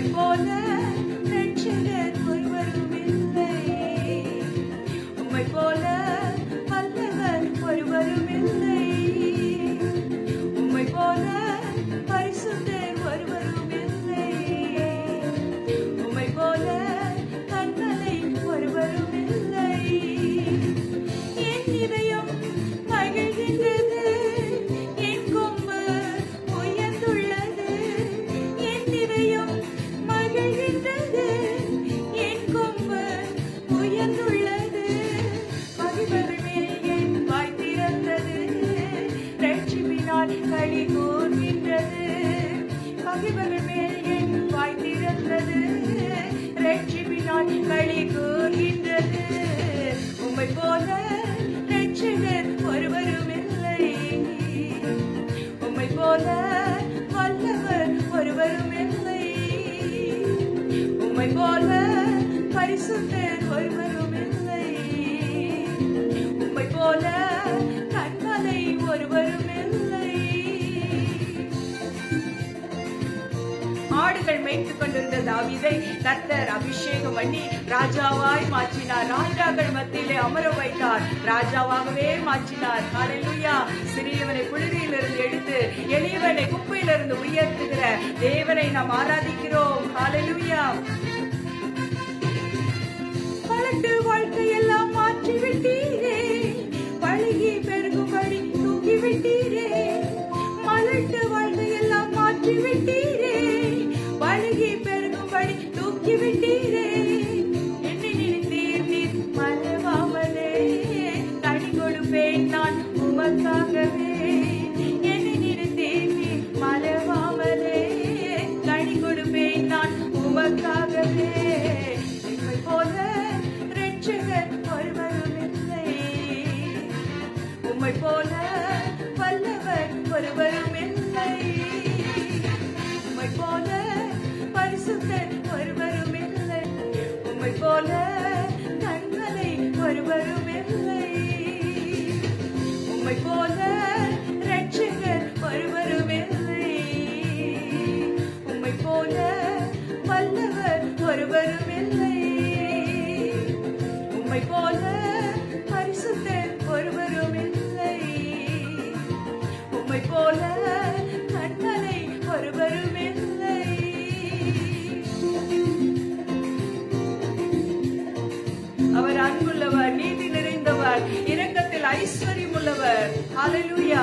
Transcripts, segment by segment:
உம்மை போல ரட்சகர் ஒருவரும் இல்லை உம்மை போல ரட்சிப்பினால் களி கூர்கின்றது. உம்மை போல ரட்சகர் ஒருவரும் இல்லை உம்மை போல வல்லவர் ஒருவரும் இல்லை உம்மை போல பரிசுத்தர் ஆடுகள் மேய்த்து கொண்டிருந்த தாவிதை கர்த்தர் அபிஷேகம் பண்ணி ராஜாவாய் மாற்றினார். ராஜாக்கள் மத்தியிலே அமர வைத்தார். ராஜாவாகவே மாற்றினார். அலையா சிறியவனை புழுதியிலிருந்து எடுத்து எளியவனை குப்பையிலிருந்து உயர்த்துகிற தேவனை நாம் ஆராதிக்கிறோம். அலையா பழட்டு வாழ்க்கையெல்லாம் மாற்றி விட்டீரே பழகி பெருகும்படி தூக்கி விட்டீரே மலட்டு வாழ்க்கையெல்லாம் மாற்றி விட்டீரே the night. போல கண்மலை ஒருவரும் அவர் அன்புள்ளவர் நீதி நிறைந்தவர் இரக்கத்தில் ஐஸ்வர்யம் உள்ளவர் ஹalleluya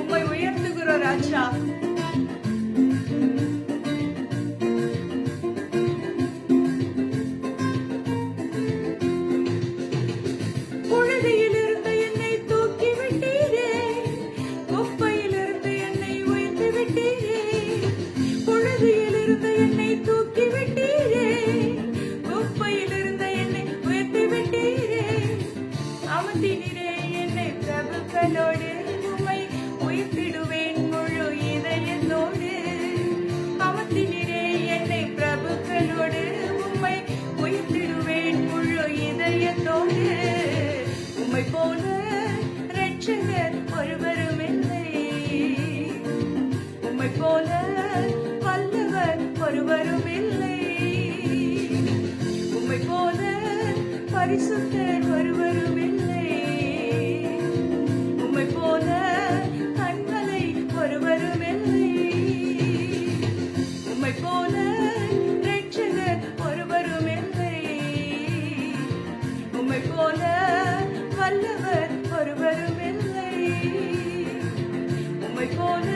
உம்மை உயர்த்துகிறோம் ராஜா. பரிசுத்தர் ஒருவரும் இல்லை. உம்மை போல கண்மலை ஒருவரும் இல்லை. உம்மை போல ரட்சகர் ஒருவரும் இல்லை. உம்மை போல வல்லவர் ஒருவரும் இல்லை. உம்மை போல